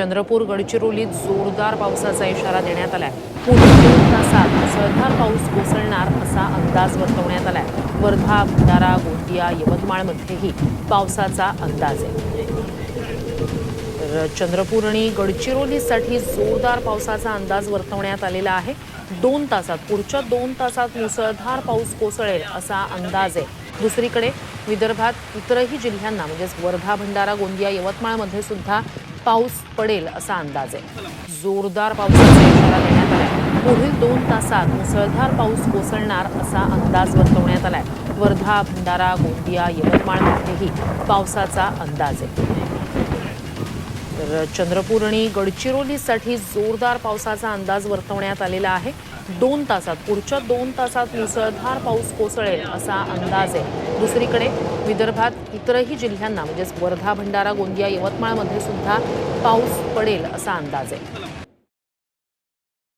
चंद्रपूर गडचिरोलीत जोरदार पावसाचा इशारा देण्यात आलाय. पुढील दोन तासात मुसळधार पाऊस कोसळणार असा अंदाज वर्तवण्यात आलाय. वर्धा भंडारा गोंदिया यवतमाळमध्येही पावसाचा अंदाज आहे. तर चंद्रपूर आणि गडचिरोलीसाठी जोरदार पावसाचा अंदाज वर्तवण्यात आलेला आहे. दोन तासात पुढच्या दोन तासात मुसळधार पाऊस कोसळेल असा अंदाज आहे. दुसरीकडे विदर्भात इतरही जिल्ह्यांना म्हणजेच वर्धा भंडारा गोंदिया यवतमाळमध्ये सुद्धा पाऊस पडेल असा अंदाज आहे. जोरदार पावसाचा इशारा देण्यात आलाय. पुढील दोन तासात मुसळधार पाऊस कोसळणार असा अंदाज वर्तवण्यात आलाय. वर्धा भंडारा गोंदिया यवतमाळमध्येही पावसाचा अंदाज आहे. तर चंद्रपूर आणि गडचिरोलीसाठी जोरदार पावसाचा अंदाज वर्तवण्यात आलेला आहे. दोन तासात पुढच्या दोन तासात मुसळधार पाऊस कोसळेल असा अंदाज आहे. दुसरीकडे विदर्भात इतरही जिल्ह्यांना म्हणजेच वर्धा भंडारा गोंदिया यवतमाळमध्ये सुद्धा पाऊस पडेल असा अंदाज आहे.